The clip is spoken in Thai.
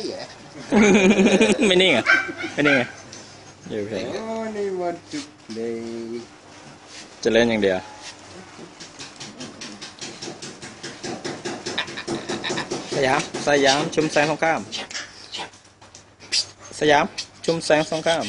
Play eh? ไม่นิ่งอะไม่นิ่งอะอยู่เพลง Only want to play. จะเล่นอย่างเดียว สยาม สยาม ชุมแสงสงคราม สยาม ชุมแสงสงคราม